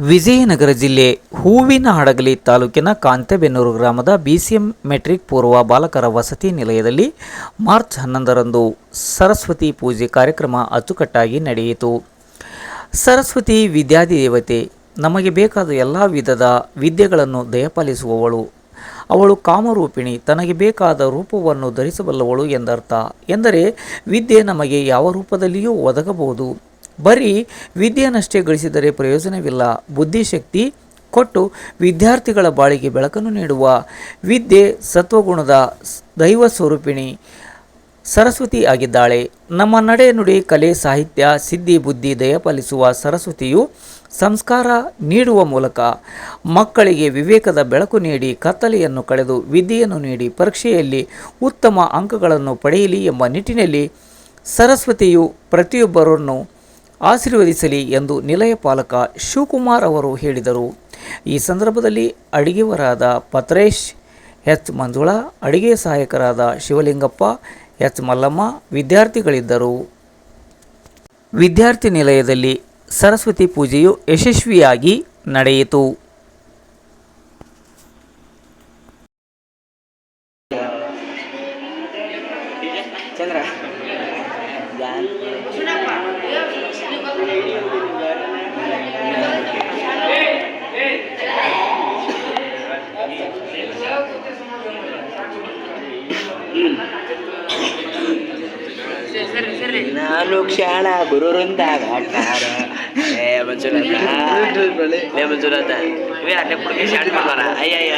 ವಿಜಯನಗರ ಜಿಲ್ಲೆ ಹೂವಿನ ಹಡಗಲಿ ತಾಲೂಕಿನ ಕಾಂತೆಬೆನ್ನೂರು ಗ್ರಾಮದ ಬಿಸಿಎಂ ಮೆಟ್ರಿಕ್ ಪೂರ್ವ ಬಾಲಕರ ವಸತಿ ನಿಲಯದಲ್ಲಿ ಮಾರ್ಚ್ ಹನ್ನೊಂದರಂದು ಸರಸ್ವತಿ ಪೂಜೆ ಕಾರ್ಯಕ್ರಮ ಅಚ್ಚುಕಟ್ಟಾಗಿ ನಡೆಯಿತು. ಸರಸ್ವತಿ ವಿದ್ಯಾದೇವತೆ ನಮಗೆ ಬೇಕಾದ ಎಲ್ಲ ವಿಧದ ವಿದ್ಯೆಗಳನ್ನು ದಯಪಾಲಿಸುವವಳು. ಅವಳು ಕಾಮರೂಪಿಣಿ, ತನಗೆ ಬೇಕಾದ ರೂಪವನ್ನು ಧರಿಸಬಲ್ಲವಳು ಎಂದರ್ಥ. ಎಂದರೆ ವಿದ್ಯೆ ನಮಗೆ ಯಾವ ರೂಪದಲ್ಲಿಯೂ ಒದಗಬಹುದು. ಬರೀ ವಿದ್ಯೆಯನ್ನಷ್ಟೇ ಗಳಿಸಿದರೆ ಪ್ರಯೋಜನವಿಲ್ಲ. ಬುದ್ಧಿಶಕ್ತಿ ಕೊಟ್ಟು ವಿದ್ಯಾರ್ಥಿಗಳ ಬಾಳಿಗೆ ಬೆಳಕನ್ನು ನೀಡುವ ವಿದ್ಯೆ ಸತ್ವಗುಣದ ದೈವ ಸ್ವರೂಪಿಣಿ ಸರಸ್ವತಿ ಆಗಿದ್ದಾಳೆ. ನಮ್ಮ ನಡೆ ನುಡಿ ಕಲೆ ಸಾಹಿತ್ಯ ಸಿದ್ಧಿ ಬುದ್ಧಿ ದಯಪಾಲಿಸುವ ಸರಸ್ವತಿಯು ಸಂಸ್ಕಾರ ನೀಡುವ ಮೂಲಕ ಮಕ್ಕಳಿಗೆ ವಿವೇಕದ ಬೆಳಕು ನೀಡಿ ಕತ್ತಲೆಯನ್ನು ಕಳೆದು ವಿದ್ಯೆಯನ್ನು ನೀಡಿ ಪರೀಕ್ಷೆಯಲ್ಲಿ ಉತ್ತಮ ಅಂಕಗಳನ್ನು ಪಡೆಯಲಿ ಎಂಬ ನಿಟ್ಟಿನಲ್ಲಿ ಸರಸ್ವತಿಯು ಪ್ರತಿಯೊಬ್ಬರನ್ನು ಆಶೀರ್ವದಿಸಲಿ ಎಂದು ನಿಲಯ ಪಾಲಕ ಶಿವಕುಮಾರ್ ಅವರು ಹೇಳಿದರು. ಈ ಸಂದರ್ಭದಲ್ಲಿ ಅಡಿಗೆವರಾದ ಪತ್ರೇಶ್ ಎಚ್. ಮಂಜುಳಾ ಅಡಿಗೆ ಸಹಾಯಕರಾದ ಶಿವಲಿಂಗಪ್ಪ ಎಚ್. ಮಲ್ಲಮ್ಮ ವಿದ್ಯಾರ್ಥಿಗಳಿದ್ದರು. ವಿದ್ಯಾರ್ಥಿ ನಿಲಯದಲ್ಲಿ ಸರಸ್ವತಿ ಪೂಜೆಯು ಯಶಸ್ವಿಯಾಗಿ ನಡೆಯಿತು. ಚಂದ್ರ. ನಾನು ಕ್ಷಣ ಗುರುರಿಂದ ಘಟ್ಟಾರ ಏ ಮಂಜುನಾಥ ಲೇ ಮಂಜುನಾಥ ಇವೇ ಅಲ್ಲೇ ಕುಡಿಕೆ ಶಾಂಟ್ ಮಾಡ್ತಾರ ಅಯ್ಯಯ್ಯ